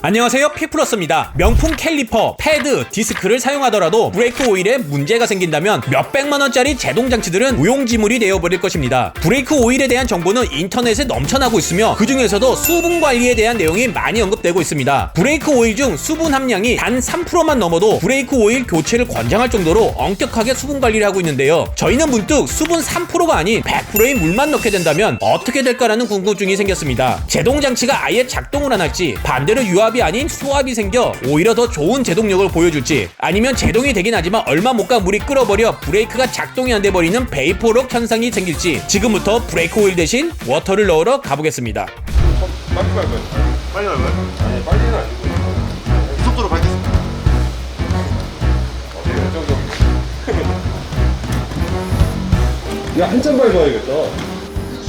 안녕하세요. 피플러스입니다. 명품 캘리퍼, 패드, 디스크를 사용하더라도 브레이크 오일에 문제가 생긴다면 몇백만원짜리 제동장치들은 무용지물이 되어버릴 것입니다. 브레이크 오일에 대한 정보는 인터넷에 넘쳐나고 있으며 그 중에서도 수분 관리에 대한 내용이 많이 언급되고 있습니다. 브레이크 오일 중 수분 함량이 단 3%만 넘어도 브레이크 오일 교체를 권장할 정도로 엄격하게 수분 관리를 하고 있는데요. 저희는 문득 수분 3%가 아닌 100%의 물만 넣게 된다면 어떻게 될까라는 궁금증이 생겼습니다. 제동장치가 아예 작동을 안 할지 반대로 유 압이 아닌 수압이 생겨 오히려 더 좋은 제동력을 보여줄지 아니면 제동이 되긴 하지만 얼마 못 가 물이 끓어버려 브레이크가 작동이 안 돼 버리는 베이포록 현상이 생길지 지금부터 브레이크 오일 대신 워터를 넣으러 가보겠습니다. 빨리 밟아요. 빨리 밟아요? 아니, 빨리는 아니고. 속도로 밟겠습니다. 열정적이. 야, 한참 밟아야겠다.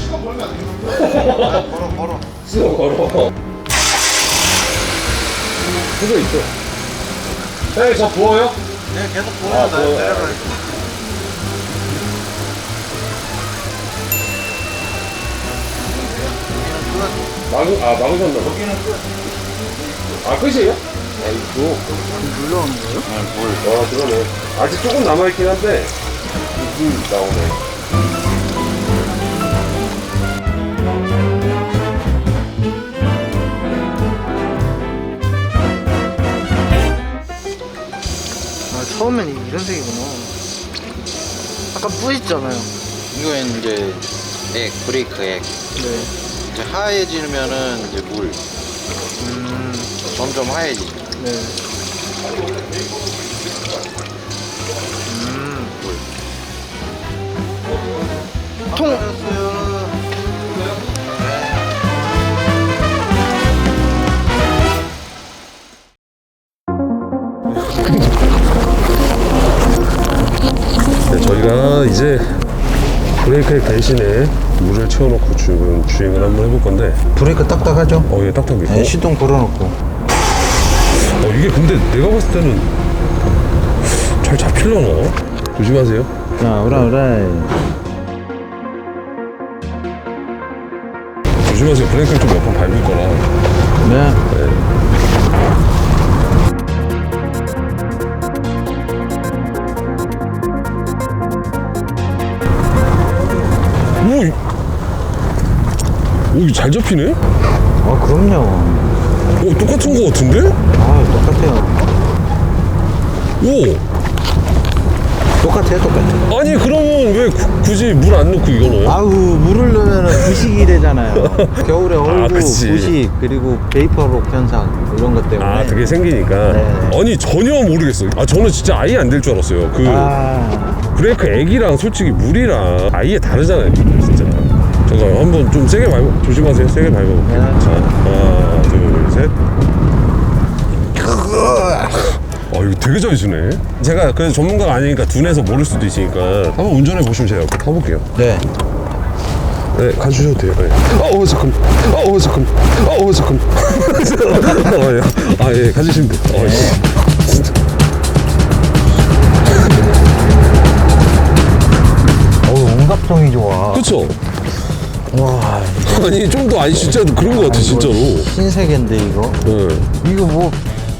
시간 벌면 안. 아, 걸어, 걸어. 수어 걸어. 그거 있어. 사장님, 저 부어요? 네, 계속 아, 보면 나 보여요. 내려가겠습니다. 막으, 아, 막으셨나 봐. 끝. 아, 끝이에요? 아이고. 물러오는 거예요? 네, 물. 아, 그러네. 아직 조금 남아있긴 한데, 음, 나오네. 처음엔 이런 색이구나. 아까 뿌있잖아요. 이거는 이제 액, 브레이크 액. 네. 이제 하얘지면은 이제 물. 음, 점점 하얘지. 네. 음, 물. 통, 이제 브레이크 대신에 물을 채워놓고 주행, 주행을 한번 해볼 건데, 브레이크 딱딱하죠? 어, 얘 딱딱해. 네, 어? 시동 걸어놓고 어, 이게 근데 내가 봤을 때는 잘 잡힐려나? 조심하세요. 자 오라 오라 조심하세요. 브레이크를 좀 몇 번 밟을 거라. 네 오, 오, 이거 잘 잡히네? 아 그럼요 오, 똑같은 거 같은데? 아 똑같아요 오, 똑같아요 똑같아요 아니, 그러면 왜 구- 굳이 물 안 넣고 이거 넣어요? 아우 물을 넣으면 부식이 되잖아요 겨울에 얼고 그치. 부식 그리고 베이퍼록 현상 이런 것 때문에 아, 그게 생기니까. 네. 아니, 전혀 모르겠어요. 아, 저는 진짜 아예 안 될 줄 알았어요. 그 아, 브레이크 액이랑 솔직히 물이랑 아예 다르잖아요. 잠깐 한번 좀 세게 밟아. 조심하세요. 세게 밟아 볼게요. 네. 자, 하나, 둘, 셋. 아, 이거 되게 잘 주네. 제가 그래서 전문가가 아니니까 둔해서 모를 수도 있으니까 한번 운전해 보시면 제가 타볼게요. 네 네, 가주셔도 돼요. 네. 아, 어, 잠깐. 아, 어, 잠깐. 아, 어, 잠깐. 아, 예. 아, 예, 가주시면 돼요. 어, 예. 진짜. 어우 온갑성이 좋아 그쵸? 와 아니, 좀 더, 아니, 진짜 그런 것 같아, 진짜로. 신세계인데 이거 네. 이거 뭐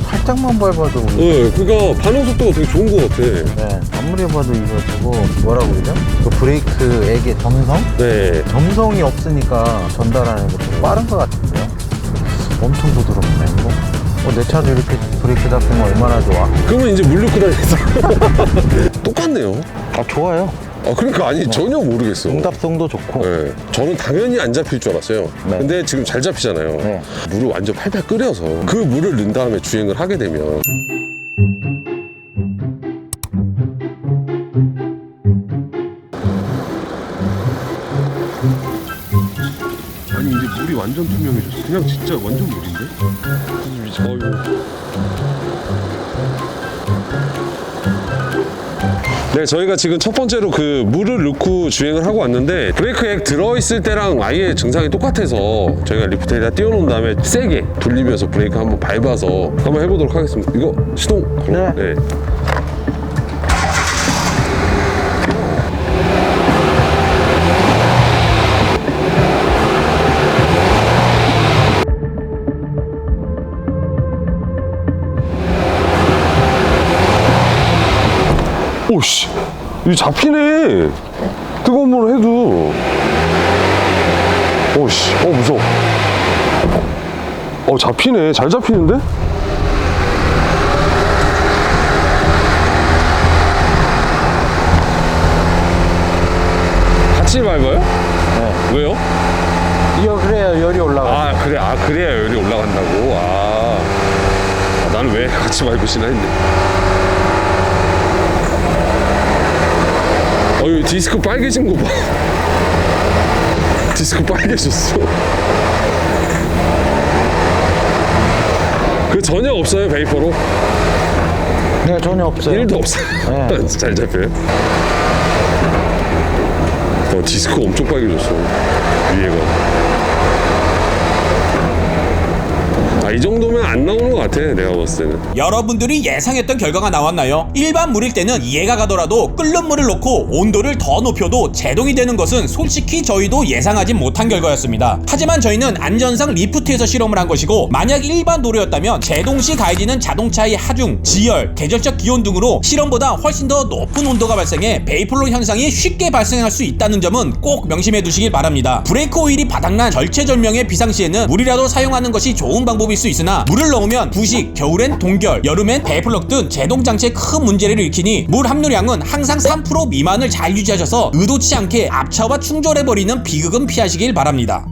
살짝만 밟아도 네, 그니까 반응 속도가 되게 좋은 것 같아. 네, 아무리 봐도 이거 저거 뭐라고 그러죠? 그 브레이크 액의 점성? 네. 점성이 없으니까 전달하는 게 좀 빠른 것 같은데요? 엄청 부드럽네, 이거. 어, 내 차도 이렇게 브레이크 잡히면 얼마나 좋아. 그러면 이제 물 넣고 다니겠다. 똑같네요. 아, 좋아요. 아, 그러니까 아니, 전혀 모르겠어. 응답성도 좋고. 네. 저는 당연히 안 잡힐 줄 알았어요. 네. 근데 지금 잘 잡히잖아요. 네. 물을 완전 팔팔 끓여서 그 물을 넣은 다음에 주행을 하게 되면 아니 이제 물이 완전 투명해졌어. 그냥 진짜 완전 물인데? 아이고. 네, 저희가 지금 첫 번째로 그 물을 넣고 주행을 하고 왔는데 브레이크 액 들어있을 때랑 아예 증상이 똑같아서 저희가 리프트에다 띄워놓은 다음에 세게 돌리면서 브레이크 한번 밟아서 한번 해보도록 하겠습니다. 이거 시동 걸어. 네. 이거 잡히네. 뜨거운 물 해도. 오씨. 어 무서워. 어 잡히네. 잘 잡히는데? 같이 밟아요? 네. 왜요? 이거 그래야 열이 올라가. 아 그래. 아 그래야 열이 올라간다고? 아, 아, 나는 왜 같이 밟으시나 했네 어이 디스크 빨개진 거 봐. 디스크 빨개졌어. 그 전혀 없어요 베이퍼로? 네, 전혀 없어요. 1도 없어요. 네. 잘 잡혀요. 어 디스크 엄청 빨개졌어 위에가. 아 이 정도면 안 나오는 것 같아 내가 봤을 때는 여러분들이 예상했던 결과가 나왔나요? 일반 물일 때는 이해가 가더라도 끓는 물을 넣고 온도를 더 높여도 제동이 되는 것은 솔직히 저희도 예상하지 못한 결과였습니다. 하지만 저희는 안전상 리프트에서 실험을 한 것이고 만약 일반 도로였다면 제동 시 가해지는 자동차의 하중, 지열, 계절적 기온 등으로 실험보다 훨씬 더 높은 온도가 발생해 베이플로 현상이 쉽게 발생할 수 있다는 점은 꼭 명심해 두시길 바랍니다. 브레이크 오일이 바닥난 절체절명의 비상시에는 물이라도 사용하는 것이 좋은 방법일 수 있으나 물을 넣으 면 부식, 겨울엔 동결, 여름엔 배플럭 등 제동 장치에 큰 문제를 일으키니 물 함유량은 항상 3% 미만을 잘 유지하셔서 의도치 않게 압차와 충돌해버리는 비극은 피하시길 바랍니다.